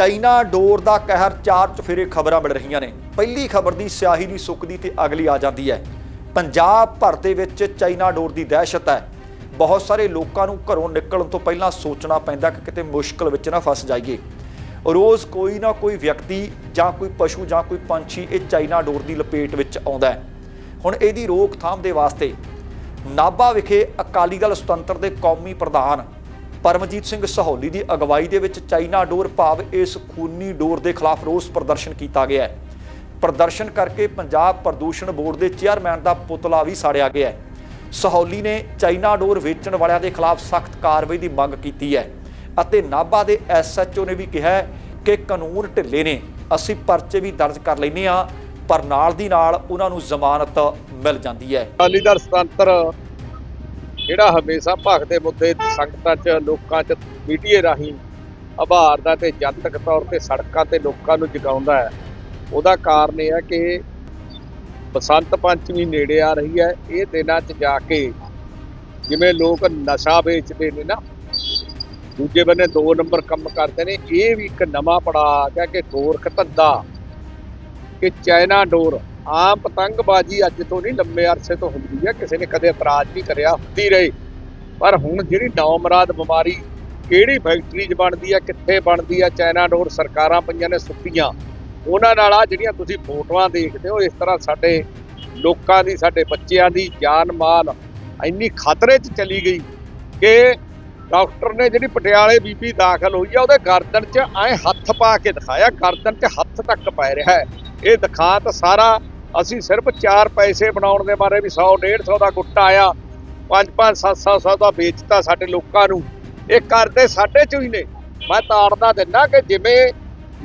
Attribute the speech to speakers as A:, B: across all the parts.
A: China ਡੋਰ ਦਾ ਕਹਿਰ ਚਾਰ ਚਫੇਰੇ ਖਬਰਾਂ ਮਿਲ ਰਹੀਆਂ ਨੇ। ਪਹਿਲੀ ਖਬਰ ਦੀ ਸਿਆਹੀ ਨਹੀਂ ਸੁੱਕਦੀ ਤੇ ਅਗਲੀ ਆ ਜਾਂਦੀ ਹੈ। ਪੰਜਾਬ ਭਰ ਦੇ ਵਿੱਚ ਚਾਈਨਾ ਡੋਰ ਦੀ ਦਹਿਸ਼ਤ ਹੈ। ਬਹੁਤ ਸਾਰੇ ਲੋਕਾਂ ਨੂੰ ਘਰੋਂ ਨਿਕਲਣ ਤੋਂ ਪਹਿਲਾਂ ਸੋਚਣਾ ਪੈਂਦਾ ਕਿ ਕਿਤੇ ਮੁਸ਼ਕਲ ਵਿੱਚ ਨਾ ਫਸ ਜਾਈਏ। ਰੋਜ਼ ਕੋਈ ਨਾ ਕੋਈ ਵਿਅਕਤੀ ਜਾਂ ਕੋਈ ਪਸ਼ੂ ਜਾਂ ਕੋਈ ਪੰਛੀ ਇਹ ਚਾਈਨਾ ਡੋਰ ਦੀ ਲਪੇਟ ਵਿੱਚ ਆਉਂਦਾ ਹੈ। ਹੁਣ ਇਹਦੀ ਰੋਕਥਾਮ ਦੇ ਵਾਸਤੇ ਨਾਭਾ ਵਿਖੇ ਅਕਾਲੀ ਦਲ ਸੁਤੰਤਰ ਦੇ ਕੌਮੀ ਪ੍ਰਧਾਨ ਪਰਮਜੀਤ ਸਿੰਘ ਸਹੌਲੀ ਦੀ ਅਗਵਾਈ ਦੇ ਵਿੱਚ ਚਾਈਨਾ ਡੋਰ ਭਾਵ ਇਸ ਖੂਨੀ ਡੋਰ ਦੇ ਖਿਲਾਫ ਰੋਸ ਪ੍ਰਦਰਸ਼ਨ ਕੀਤਾ ਗਿਆ ਹੈ। ਪ੍ਰਦਰਸ਼ਨ ਕਰਕੇ ਪੰਜਾਬ ਪ੍ਰਦੂਸ਼ਣ ਬੋਰਡ ਦੇ ਚੇਅਰਮੈਨ ਦਾ ਪੁਤਲਾ ਵੀ ਸਾੜਿਆ ਗਿਆ ਹੈ। ਸਹੌਲੀ ਨੇ ਚਾਈਨਾ ਡੋਰ ਵੇਚਣ ਵਾਲਿਆਂ ਦੇ ਖਿਲਾਫ ਸਖਤ ਕਾਰਵਾਈ ਦੀ ਮੰਗ ਕੀਤੀ ਹੈ ਅਤੇ ਨਾਭਾ ਦੇ ਐਸਐਚਓ ਨੇ ਵੀ ਕਿਹਾ ਕਿ ਕਾਨੂੰਨ ਢਿੱਲੇ ਨੇ, ਅਸੀਂ ਪਰਚੇ ਵੀ ਦਰਜ ਕਰ ਲੈਂਦੇ ਹਾਂ, ਪਰ ਨਾਲ ਦੀ ਨਾਲ ਉਹਨਾਂ ਨੂੰ ਜ਼ਮਾਨਤ ਮਿਲ ਜਾਂਦੀ ਹੈ।
B: ਅਕਾਲੀ ਦਲ ਸੁਤੰਤਰ ਜਿਹੜਾ ਹਮੇਸ਼ਾ ਭਗਦੇ ਮੁੱਦੇ, ਸੰਗਤਾਂ 'ਚ, ਲੋਕਾਂ 'ਚ, ਮੀਡੀਏ ਰਾਹੀਂ ਆਭਾਰਦਾ ਤੇ ਜਨਤਕ ਤੌਰ ਤੇ ਸੜਕਾਂ ਤੇ ਲੋਕਾਂ ਨੂੰ ਜਗਾਉਂਦਾ ਹੈ। ਉਹਦਾ ਕਾਰਨ ਇਹ ਹੈ ਕਿ ਬਸੰਤ ਪੰਚਮੀ ਨੇੜੇ ਆ ਰਹੀ ਹੈ। ਇਹ ਦਿਨਾਂ 'ਚ ਜਾ ਕੇ ਜਿਵੇਂ ਲੋਕ ਨਸ਼ਾ ਵੇਚਦੇ ਨੇ ਨਾ, ਦੂਜੇ ਬੰਨੇ ਦੋ ਨੰਬਰ ਕੰਮ ਕਰਦੇ ਨੇ। ਇਹ ਵੀ ਇੱਕ ਨਵਾਂ ਪੜਾਅ ਆ ਗਿਆ ਕਿ ਗੋਰਖ ਧੰਦਾ, ਕਿ ਚਾਈਨਾ ਡੋਰ। ਆਮ ਪਤੰਗਬਾਜ਼ੀ ਅੱਜ ਤੋਂ ਨਹੀਂ, ਲੰਮੇ ਅਰਸੇ ਤੋਂ ਹੁੰਦੀ ਹੈ। ਕਿਸੇ ਨੇ ਕਦੇ ਇਤਰਾਜ਼ ਨਹੀਂ ਕਰਿਆ, ਹੁੰਦੀ ਰਹੀ। ਪਰ ਹੁਣ ਜਿਹੜੀ ਨੌਮਰਾਦ ਬਿਮਾਰੀ ਕਿਹੜੀ ਫੈਕਟਰੀ 'ਚ ਬਣਦੀ ਹੈ, ਕਿੱਥੇ ਬਣਦੀ ਹੈ, ਚਾਈਨਾ ਡੋਰ ਸਰਕਾਰਾਂ ਪਈਆਂ ਨੇ ਸੁੱਤੀਆਂ ਉਹਨਾਂ ਨਾਲ ਆ ਜਿਹੜੀਆਂ ਤੁਸੀਂ ਫੋਟੋਆਂ ਦੇਖਦੇ ਹੋ, ਇਸ ਤਰ੍ਹਾਂ ਸਾਡੇ ਲੋਕਾਂ ਦੀ, ਸਾਡੇ ਬੱਚਿਆਂ ਦੀ ਜਾਨ ਮਾਲ ਇੰਨੀ ਖਤਰੇ 'ਚ ਚਲੀ ਗਈ ਕਿ ਡਾਕਟਰ ਨੇ ਜਿਹੜੀ ਪਟਿਆਲੇ ਬੀਬੀ ਦਾਖਲ ਹੋਈ ਆ, ਉਹਦੇ ਗਰਦਨ 'ਚ ਐ ਹੱਥ ਪਾ ਕੇ ਦਿਖਾਇਆ। ਗਰਦਨ 'ਚ ਹੱਥ ਤੱਕ ਪੈ ਰਿਹਾ ਹੈ। ਇਹ ਦਿਖਾ ਤਾਂ ਸਾਰਾ ਅਸੀਂ ਸਿਰਫ 4 ਪੈਸੇ ਬਣਾਉਣ ਦੇ ਬਾਰੇ ਵੀ 100 150 ਦਾ ਗੁੱਟਾ ਆਇਆ। 5 5 7 700 ਦਾ ਵੇਚਤਾ ਸਾਡੇ ਲੋਕਾਂ ਨੂੰ। ਇਹ ਕਰਦੇ ਸਾਡੇ ਚੋਂ ਹੀ ਨੇ। ਮੈਂ ਤਾੜਦਾ ਦਿੰਦਾ ਕਿ ਜਿਵੇਂ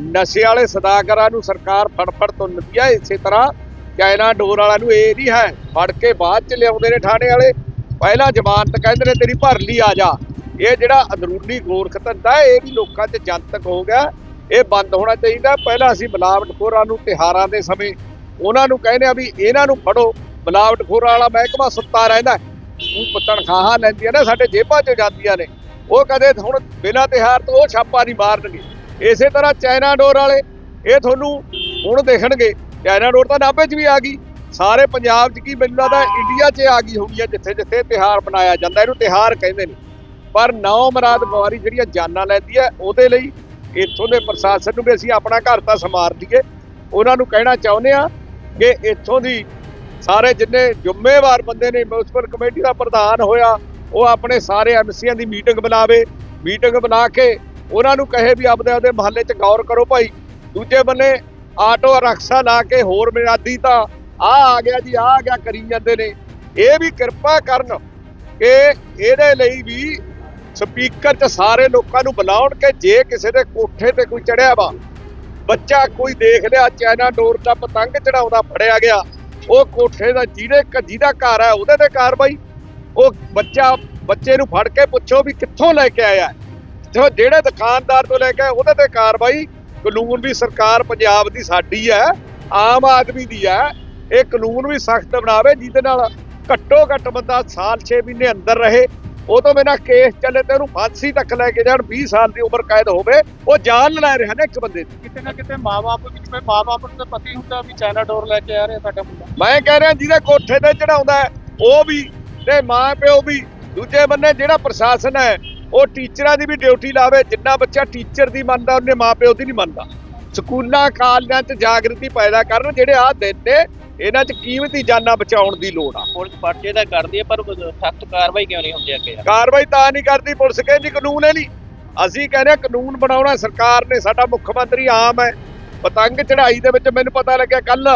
B: ਨਸ਼ੇ ਵਾਲੇ ਸਦਾਗਰਾਂ ਨੂੰ ਸਰਕਾਰ ਫੜ ਫੜ ਤੁੰਨਦੀ ਆ, ਇਸੇ ਤਰ੍ਹਾਂ ਚਾਈਨਾ ਡੋਰ ਵਾਲਿਆਂ ਨੂੰ ਇਹ ਨਹੀਂ ਹੈ। ਫੜ ਕੇ ਬਾਅਦ ਚ ਲਿਆਉਂਦੇ ਨੇ ਥਾਣੇ ਵਾਲੇ। ਪਹਿਲਾਂ ਜ਼ਮਾਨਤ ਕਹਿੰਦੇ ਨੇ, ਤੇਰੀ ਭਰ ਲਈ ਆ ਜਾ। ਇਹ ਜਿਹੜਾ ਅੰਦਰੂਨੀ ਗੋਰਖ ਧੰਦਾ ਇਹ ਵੀ ਲੋਕਾਂ 'ਚ ਜਨਤਕ ਹੋ ਗਿਆ। ਇਹ ਬੰਦ ਹੋਣਾ ਚਾਹੀਦਾ। ਪਹਿਲਾਂ ਅਸੀਂ ਮਿਲਾਵਟਖੋਰਾਂ ਨੂੰ ਤਿਹਾਰਾਂ ਦੇ ਸਮੇਂ ਉਹਨਾਂ ਨੂੰ ਕਹਿੰਦੇ ਆ ਵੀ ਇਹਨਾਂ ਨੂੰ ਫੜੋ। ਮਿਲਾਵਟਖੋਰਾਂ ਵਾਲਾ ਮਹਿਕਮਾ ਸੁੱਤਾ ਰਹਿੰਦਾ ਉਹ ਤਨਖਾਹਾਂ ਲੈਂਦੀਆਂ ਨੇ, ਸਾਡੇ ਜੇਬਾਂ 'ਚ ਜਾਂਦੀਆਂ ਨੇ। ਉਹ ਕਦੇ ਹੁਣ ਬਿਨਾਂ ਤਿਹਾਰ ਤੋਂ ਉਹ ਛਾਪਾ ਨਹੀਂ ਮਾਰਨਗੇ। ਇਸੇ ਤਰ੍ਹਾਂ ਚਾਈਨਾ ਡੋਰ ਵਾਲੇ, ਇਹ ਤੁਹਾਨੂੰ ਹੁਣ ਦੇਖਣਗੇ। ਚਾਈਨਾ ਡੋਰ ਤਾਂ ਨਾਭੇ 'ਚ ਵੀ ਆ ਗਈ। ਸਾਰੇ ਪੰਜਾਬ 'ਚ ਕੀ ਮੈਨੂੰ ਲੱਗਦਾ ਇੰਡੀਆ 'ਚ ਆ ਗਈ ਹੋਣੀ ਹੈ ਜਿੱਥੇ ਜਿੱਥੇ ਤਿਹਾਰ ਮਨਾਇਆ ਜਾਂਦਾ। ਇਹਨੂੰ ਤਿਹਾਰ ਕਹਿੰਦੇ ਨੇ। ਪਰ ਨੌ ਮਰਾਦ ਬਿਮਾਰੀ ਜਿਹੜੀਆਂ ਜਾਨਾਂ ਲੈਂਦੀ ਹੈ, ਉਹਦੇ ਲਈ ਇੱਥੋਂ ਦੇ ਪ੍ਰਸ਼ਾਸਨ ਨੂੰ ਵੀ ਅਸੀਂ ਆਪਣਾ ਘਰ ਤਾਂ ਸਮਾਰ ਦਈਏ ਉਹਨਾਂ ਨੂੰ ਕਹਿਣਾ ਚਾਹੁੰਦੇ ਆ ਕਿ ਇੱਥੋਂ ਦੀ ਸਾਰੇ ਜਿੰਨੇ ਜ਼ਿੰਮੇਵਾਰ ਬੰਦੇ ਨੇ ਮਿਊਨਿਸਪਲ ਕਮੇਟੀ ਦਾ ਪ੍ਰਧਾਨ ਹੋਇਆ, ਉਹ ਆਪਣੇ ਸਾਰੇ ਐਮਸੀਆਂ ਦੀ ਮੀਟਿੰਗ ਬੁਲਾਵੇ। ਮੀਟਿੰਗ ਬਣਾ ਕੇ ਉਹਨਾਂ ਨੂੰ ਕਹੇ ਵੀ ਆਪਦੇ ਆਪਦੇ ਮਹੱਲੇ 'ਚ ਗੌਰ ਕਰੋ ਭਾਈ। ਦੂਜੇ ਬੰਨੇ ਆਟੋ ਰਕਸ਼ਾ ਲਾ ਕੇ ਹੋਰ ਮਿਆਦੀ ਤਾਂ ਆ ਆ ਗਿਆ ਜੀ ਆ ਆ ਗਿਆ ਕਰੀ ਜਾਂਦੇ ਨੇ। ਇਹ ਵੀ ਕਿਰਪਾ ਕਰਨ ਕਿ ਇਹਦੇ ਲਈ ਵੀ ਸਪੀਕਰ 'ਚ ਸਾਰੇ ਲੋਕਾਂ ਨੂੰ ਬੁਲਾਉਣ ਕਿ ਜੇ ਕਿਸੇ ਦੇ ਕੋਠੇ ਤੇ ਕੋਈ ਚੜਿਆ ਵਾ ਬੱਚਾ ਕੋਈ ਦੇਖ ਲਿਆ ਚਾਈਨਾ ਡੋਰ ਦਾ ਪਤੰਗ ਚੜਾਉਂਦਾ ਫੜਿਆ ਗਿਆ। ਉਹ ਕੋਠੇ ਦਾ ਜਿਹਦੇ ਜਿਹਦਾ ਘਰ ਹੈ ਉਹਦੇ ਤੇ ਕਾਰਵਾਈ। ਉਹ ਬੱਚਾ ਬੱਚੇ ਨੂੰ ਫੜ ਕੇ ਪੁੱਛੋ ਵੀ ਕਿੱਥੋਂ ਲੈ ਕੇ ਆਇਆ ਜੋ ਜਿਹੜੇ ਦੁਕਾਨਦਾਰ ਤੋਂ ਲੈ ਕੇ ਆਇਆ, ਉਹਦੇ ਤੇ ਕਾਰਵਾਈ। ਕਾਨੂੰਨ ਵੀ ਸਰਕਾਰ ਪੰਜਾਬ ਦੀ ਸਾਡੀ ਹੈ ਆਮ ਆਦਮੀ ਦੀ ਹੈ। ਇਹ ਕਾਨੂੰਨ ਵੀ ਸਖਤ ਬਣਾਵੇ ਜਿਹਦੇ ਨਾਲ ਘੱਟੋ ਘੱਟ ਬੰਦਾ ਸਾਲ 6 ਮਹੀਨੇ ਅੰਦਰ ਰਹੇ। ਉਹ ਤੋਂ ਬਿਨਾਂ ਕੇਸ ਚੱਲੇ ਤੇ ਉਹਨੂੰ ਫਾਂਸੀ ਤੱਕ ਲੈ ਕੇ ਜਾਣ 20 ਸਾਲ ਦੀ ਉਮਰ ਕੈਦ ਹੋਵੇ ਉਹ ਜਾਨ ਲੈ ਰਿਹਾ ਨੇ ਇੱਕ ਬੰਦੇ ਦੀ।
C: ਕਿਤੇ ਨਾ ਕਿਤੇ ਮਾਪੇ ਵਿੱਚ ਕੋਈ ਮਾਪੇ ਨੂੰ ਤਾਂ ਪਤਾ ਹੀ ਹੁੰਦਾ ਵੀ ਚਾਈਨਾ ਡੋਰ ਲੈ ਕੇ ਆ ਰਿਹਾ ਸਾਡਾ ਮੁੰਡਾ।
B: ਮੈਂ ਕਹਿ ਰਿਹਾ ਜਿਹਦੇ ਕੋਠੇ ਤੇ ਚੜਾਉਂਦਾ ਉਹ ਵੀ ਤੇ ਮਾਂ ਪਿਓ ਵੀ ਦੂਜੇ ਬੰਨੇ ਜਿਹੜਾ ਪ੍ਰਸ਼ਾਸਨ ਹੈ ਉਹ ਟੀਚਰਾਂ ਦੀ ਵੀ ਡਿਊਟੀ ਲਾਵੇ ਜਿੰਨਾ ਬੱਚਾ ਟੀਚਰ ਦੀ ਮੰਨਦਾ ਉਹਨੇ ਮਾਂ ਪਿਓ ਦੀ ਨਹੀਂ ਮੰਨਦਾ। ਸਕੂਲਾਂ ਕਾਲਜਾਂ 'ਚ ਜਾਗਰਤੀ ਪੈਦਾ ਕਰਨ ਜਿਹੜੇ ਆਹ ਦਿਨ ਨੇ ਇਹਨਾਂ 'ਚ ਕੀਮਤੀ ਜਾਨਾਂ ਬਚਾਉਣ ਦੀ ਲੋੜ ਆ?
D: ਪੁਲਿਸ ਪਰਚੇ ਤਾਂ ਕਰਦੀ ਹੈ ਪਰ ਸਖਤ ਕਾਰਵਾਈ ਕਿਉਂ ਨਹੀਂ ਹੁੰਦੀ ਅੱਗੇ
B: ਕਾਰਵਾਈ ਤਾਂ ਨਹੀਂ ਕਰਦੀ ਪੁਲਿਸ ਕਹਿੰਦੀ ਕਾਨੂੰਨ ਹੈ ਨਹੀਂ। ਅਸੀਂ ਕਹਿੰਦੇ ਹਾਂ ਕਾਨੂੰਨ ਬਣਾਉਣਾ ਸਰਕਾਰ ਨੇ ਸਾਡਾ ਮੁੱਖ ਮੰਤਰੀ ਆਮ ਹੈ। ਪਤੰਗ ਚੜ੍ਹਾਈ ਦੇ ਵਿੱਚ ਮੈਨੂੰ ਪਤਾ ਲੱਗਿਆ ਕੱਲ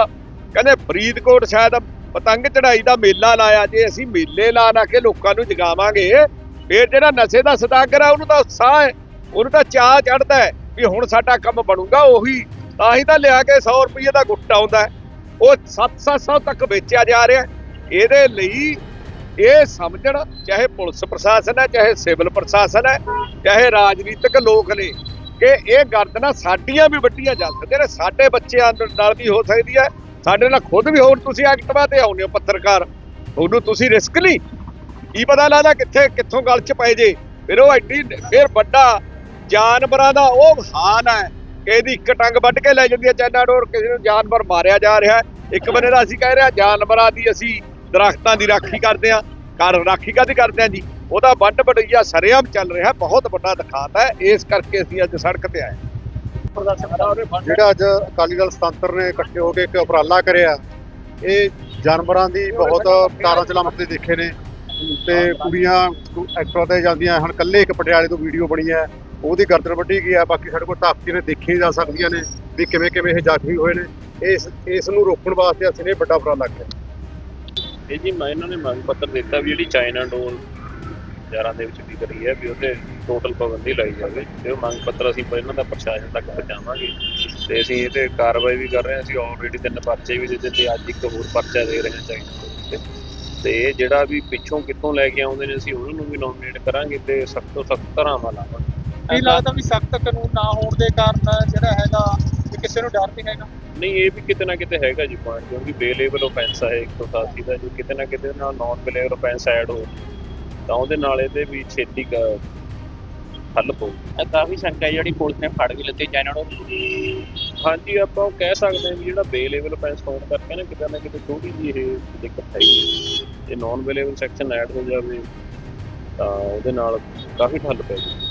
B: ਕਹਿੰਦੇ ਫਰੀਦਕੋਟ ਸ਼ਾਇਦ ਪਤੰਗ ਚੜ੍ਹਾਈ ਦਾ ਮੇਲਾ ਲਾਇਆ ਜੇ ਅਸੀਂ ਮੇਲੇ ਲਾ ਨਾ ਕੇ ਲੋਕਾਂ ਨੂੰ ਜਗਾਵਾਂਗੇ ਫਿਰ ਜਿਹੜਾ ਨਸ਼ੇ ਦਾ ਸਦਾਗਰ ਹੈ ਉਹਨੂੰ ਤਾਂ ਉਤਸ਼ਾਹ ਹੈ ਉਹਨੂੰ ਤਾਂ ਚਾਹ ਚੜਦਾ ਹੈ। ਵੀ ਹੁਣ ਸਾਡਾ ਕੰਮ ਬਣੂਗਾ ਉਹੀ, ਤਾਂ ਹੀ ਤਾਂ ਲਿਆ ਕੇ 100 ਰੁਪਏ ਦਾ ਗੁੱਟ ਆਉਂਦਾ ਹੈ। ਉਹ 7-700 ਤੱਕ ਵੇਚਿਆ ਜਾ ਰਿਹਾ ਇਹਦੇ ਲਈ ਇਹ ਸਮਝਣ, ਚਾਹੇ ਪੁਲਿਸ ਪ੍ਰਸ਼ਾਸਨ ਹੈ, ਚਾਹੇ ਸਿਵਲ ਪ੍ਰਸ਼ਾਸਨ ਹੈ, ਚਾਹੇ ਰਾਜਨੀਤਿਕ ਲੋਕ ਨੇ, ਕਿ ਇਹ ਗਰਦਨਾਂ ਸਾਡੀਆਂ ਵੀ ਵੱਡੀਆਂ ਜਾ ਸਕਦੀਆਂ ਨੇ। ਸਾਡੇ ਬੱਚਿਆਂ ਨਾਲ ਵੀ ਹੋ ਸਕਦੀ ਹੈ। ਸਾਡੇ ਨਾਲ ਖੁਦ ਵੀ ਹੋਰ ਤੁਸੀਂ ਐਕਟਵਾ ਤੇ ਆਉਂਦੇ ਹੋ, ਪੱਤਰਕਾਰ। ਤੁਹਾਨੂੰ ਤੁਸੀਂ ਰਿਸਕ ਨਹੀਂ। ਕੀ ਪਤਾ ਲੱਗਦਾ ਕਿੱਥੇ, ਕਿੱਥੋਂ ਗੱਲ ਚ ਪੈ ਜੇ। ਫਿਰ ਉਹ ਐਡੀ, ਫਿਰ ਵੱਡਾ ਜਾਨਵਰਾਂ ਦਾ ਉਹ ਹਾਲ ਹੈ ਕਿਸੇ ਦੀ ਇੱਕ ਟੰਗ ਵੱਢ ਕੇ ਲੈ ਜਾਂਦੀ ਹੈ ਚਾਈਨਾ ਡੋਰ ਕਿਸੇ ਨੂੰ ਜਾਨਵਰ ਮਾਰਿਆ ਜਾ ਰਿਹਾ। ਇੱਕ ਬੰਦੇ ਦਾ ਅਸੀਂ ਕਹਿ ਰਹੇ ਜਾਨਵਰਾਂ ਦੀ ਅਸੀਂ ਦਰਖਤਾਂ ਦੀ ਰਾਖੀ ਕਰਦੇ ਹਾਂ ਕਰ ਰਾਖੀ ਕਾਹਦੀ ਕਰਦੇ ਹਾਂ ਜੀ? ਉਹਦਾ ਵੱਢ ਵਡਈਆ ਸਰੇਆਮ ਚੱਲ ਰਿਹਾ ਬਹੁਤ ਵੱਡਾ ਦਿਖਾਤ ਹੈ ਇਸ ਕਰਕੇ ਅਸੀਂ ਅੱਜ ਸੜਕ ਤੇ ਆਏ
E: ਜਿਹੜਾ ਅੱਜ ਅਕਾਲੀ ਦਲ ਸਤੰਤਰ ਨੇ ਇਕੱਠੇ ਹੋ ਕੇ ਇੱਕ ਉਪਰਾਲਾ ਕਰਿਆ ਇਹ ਜਾਨਵਰਾਂ ਦੀ ਬਹੁਤ ਤਾਰਾਂ ਚਲਾਮਤ ਦੇ ਦੇਖੇ ਨੇ। ਤੇ ਕੁੜੀਆਂ ਐਕਟਰਾਂ ਤੇ ਜਾਂਦੀਆਂ ਹਨ ਕੱਲੇ ਇੱਕ ਪਟਿਆਲੇ ਤੋਂ ਵੀਡੀਓ ਬਣੀ ਹੈ। ਉਹਦੀ ਗਰਦਨ ਵੱਢੀ ਗਈ ਆ, ਬਾਕੀ ਸਾਡੇ ਕੋਲ ਤਾਕਤੀ ਨੇ ਦੇਖੀ ਜਾ ਸਕਦੀਆਂ ਨੇ ਵੀ ਕਿਵੇਂ ਕਿਵੇਂ ਇਹ ਜ਼ਖਮੀ ਹੋਏ ਨੇ। ਇਸ ਇਸ ਨੂੰ ਰੋਕਣ ਵਾਸਤੇ ਅਸੀਂ ਨੇ ਵੱਡਾ ਉਪਰਾਲਾ ਕਰਿਆ
F: ਇਹ ਜੀ ਮੈਂ ਇਹਨਾਂ ਨੇ ਮੰਗ ਪੱਤਰ ਦਿੱਤਾ ਵੀ ਜਿਹੜੀ ਚਾਈਨਾ ਡੋਰ ਬਾਜ਼ਾਰਾਂ ਦੇ ਵਿੱਚ ਵਿਕ ਰਹੀ ਹੈ, ਵੀ ਉਹਤੇ ਟੋਟਲ ਪਾਬੰਦੀ ਲਾਈ ਜਾਵੇ। ਤੇ ਉਹ ਮੰਗ ਪੱਤਰ ਅਸੀਂ ਪਹਿਲਾਂ ਦਾ ਪ੍ਰਸ਼ਾਸਨ ਤੱਕ ਪਹੁੰਚਾਵਾਂਗੇ। ਤੇ ਅਸੀਂ ਇਹ ਤੇ ਕਾਰਵਾਈ ਵੀ ਕਰ ਰਹੇ ਹਾਂ। ਅਸੀਂ ਆਲਰੇਡੀ ਤਿੰਨ ਪਰਚੇ ਵੀ ਦੇ ਦਿੱਤੇ। ਅੱਜ ਇੱਕ ਹੋਰ ਪਰਚਾ ਦੇ ਰਹੇ ਹਾਂ ਚਾਈਨਾ ਡੋਰ ਤੇ। ਇਹ ਜਿਹੜਾ ਵੀ ਪਿੱਛੋਂ ਕਿੱਥੋਂ ਲੈ ਕੇ ਆਉਂਦੇ ਨੇ, ਅਸੀਂ ਉਹਨਾਂ ਨੂੰ ਵੀ ਨੋਮੀਨੇਟ ਕਰਾਂਗੇ ਤੇ ਸਖਤ ਤੋਂ ਸਖਤ ਧਾਰਾਵਾਂ ਲਾਵਾਂਗੇ।
C: ਕੀ ਲੱਗਦਾ ਵੀ ਸਖਤ ਕਾਨੂੰਨ ਨਾ ਹੋਣ ਦੇ ਕਾਰਨ ਜਿਹੜਾ ਹੈਗਾ ਵੀ ਕਿਸੇ ਨੂੰ ਡਰ ਨਹੀਂ ਹੈਗਾ।
F: ਨਹੀਂ ਇਹ ਵੀ ਕਿਤੇ ਨਾ ਕਿਤੇ ਹੈਗਾ ਜੀ ਪੁਆਇੰਟ ਕਿਉਂਕਿ ਬੇਲੇਬਲ ਆਫੈਂਸ ਹੈ 187 ਦਾ ਜੋ ਕਿਤੇ ਨਾ ਕਿਤੇ ਨਾਲ ਨਾਨ ਬੇਲੇਬਲ ਆਫੈਂਸ ਐਡ ਹੋ ਤਾਂ ਉਹਦੇ ਨਾਲ ਇਹਦੇ ਵੀ ਛੇਤੀ ਹੱਲ ਪਊ
D: ਇਹ ਕਾਫੀ ਹੈ ਜਿਹੜੀ ਪੁਲਿਸ ਨੇ ਫੜ ਵੀ ਲਿੱਤੀ ਚਾਈਨਾ ਡੋਰ
F: ਹਾਂਜੀ ਆਪਾਂ ਉਹ ਕਹਿ ਸਕਦੇ ਹਾਂ ਵੀ ਜਿਹੜਾ ਬੇਲੇਬਲ ਆਫੈਂਸ ਹੋਣ ਕਰਕੇ ਨਾ ਕਿਤੇ ਨਾ ਕਿਤੇ ਥੋੜੀ ਜਿਹੀ ਇਹ ਦਿੱਕਤ ਹੈਗੀ ਹੈ। ਜੇ ਨਾਨ ਬੇਲੇਬਲ ਸੈਕਸ਼ਨ ਐਡ ਹੋ ਜਾਵੇ ਤਾਂ ਉਹਦੇ ਨਾਲ ਕਾਫੀ ਹੱਲ ਪੈ ਜਾਊ।